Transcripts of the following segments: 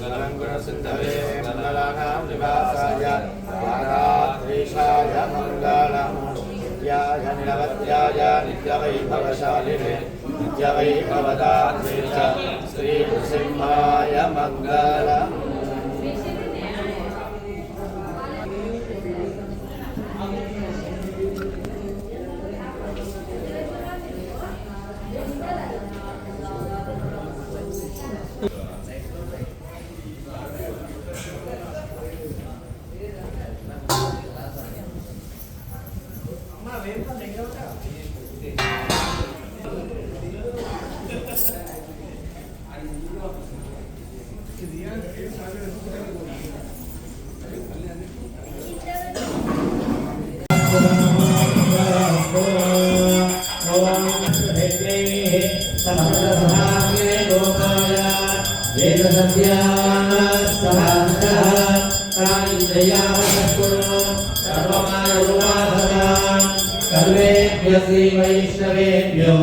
मङ्गलङ्गुणसिन्धवे मङ्गलानां निवासाय राधाद्वेषाय मङ्गलम् नित्याय निरवध्याय नित्यवैभवशालिने नित्यवैभवदात्रे च श्रीनृसिंहाय मङ्गलम् सर्वेभ्य श्री वैष्णवेभ्यो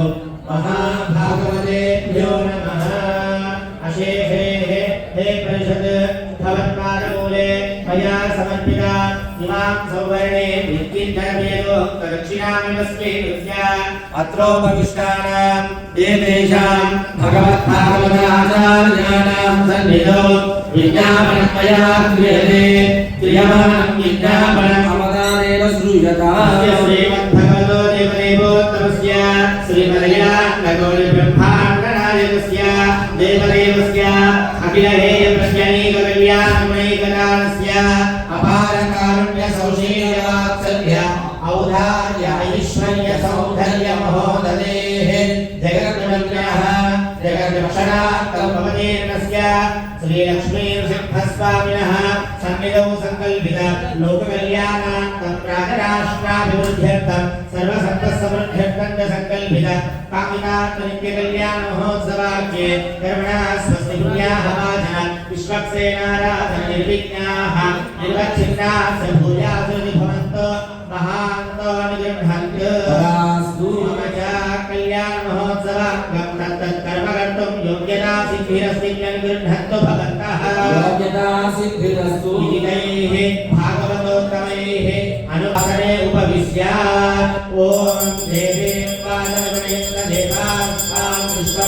महाभागवतेभ्यो नमः अशेषे हे परिषद भवत्पादमूले मया समर्पिता इमां सौवर्णे विद्युद्धर्मेदोक्तदक्षिणामिमस्मै कृत्या अत्रोपविष्टानां। एतेषां भगवद्भागवताचार्याणां सन्निधौ विज्ञापनमया क्रियते क्रियमाणं विज्ञापनम् अवदानेन श्रूयता श्रीमद्भगवतो देवदेवोत्तमस्य श्रीमदया नगोरिब्रह्माण्डनायकस्य देवदेवस्य अखिलहेयप्रत्यनीककल्याणमणिकदानस्य अपारकारुण्यसौशील्यवात्सल्य औदार्य ऐश्वर्यसौन्दर्य महोददेः जगन्मग्नः श्रीलक्ष्मीनृसिंहस्वामिनः सन्निधौ सङ्कल्पित लोककल्याणार्थं राजराष्ट्राभिवृद्ध्यर्थं सर्वसम्पत्समृद्ध्यर्थं च सङ्कल्पित कामितात्मनित्यकल्याणमहोत्सवाख्ये कर्मणः स्वस्ति पुण्याः वाचन विश्वक्सेनाराधन निर्विघ्नाः निर्वच्छिन्नाः स भूयासु भवन्तो महान्तो निगृह्णन्तु। तदास्तु। मम च कल्याणमहोत्सवाङ्गं तत्तत्कर्म कर्तुं योग्यता सिद्धिरस्ति गृह्णन्तु भवन्तः। योग्यता सिद्धिरस्तु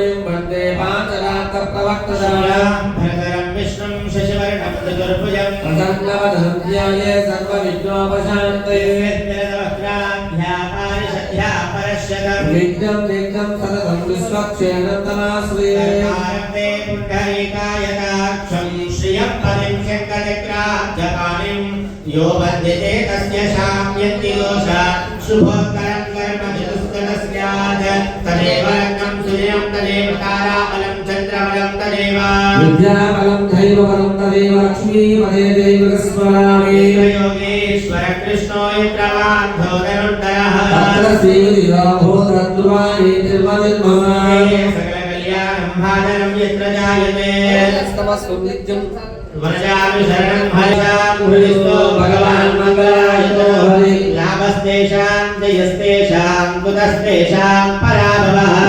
वसिष्ठालमुनिं वंदे पाञ्चरात्रप्रवक्तदारं श्रीराम भरतरं विष्णुं शशिवर्णं चतुर्भुजम्। प्रसन्नवदनं ध्याये सर्वविघ्नोपशान्तये विघ्नं विघ्नं सततं विश्वक्षेणं तमाश्रये। यो बध्यते तस्य शाम्यन्ति दोषा शुभोत्तरं कर्म चतुष्करस्यात् तदेव सूर्यं तदेव ताराबलं चन्द्रबलं तदेव विद्याबलं दैवबलं तदेव लक्ष्मीपदे देवस्मरामि योगेश्वर कृष्णो यत्रवान् धोदरुत्तरः तत्र श्रीविधिराभूतद्वारि निर्मनिर्ममाय सकलकल्याणं भाजनं यत्र जायते नमस्तु नित्यं वरजामि शरणं हरिजां हृदिस्तो भगवान् मङ्गलायतो हरि लाभस्तेषां जयस्तेषां कुतस्तेषां पराभवः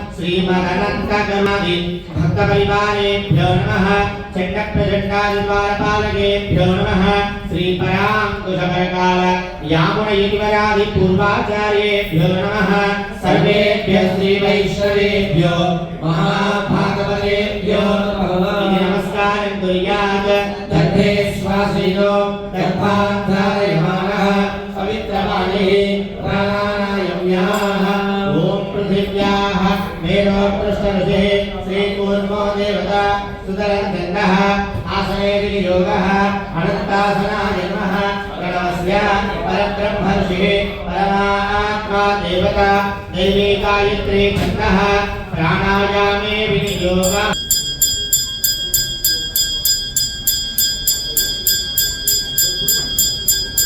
श्रीमदनन्तकर्मादि भक्तपरिवारेभ्यो नमः चण्डप्रचण्डादिद्वारपालकेभ्यो नमः श्रीपराङ्कुशपरकाल यामुनयतिवरादिपूर्वाचार्येभ्यो नमः सर्वेभ्यः श्रीवैष्णवेभ्यो महाभागवतेभ्यो नमस्कारं कुर्यात् देवता सुतरन्धः योगः विनियोगः अनन्तासनाय नमः प्रणवस्य परब्रह्मर्षिः, परमात्मा देवता दैवी गायत्री छन्दः प्राणायामे विनियोगः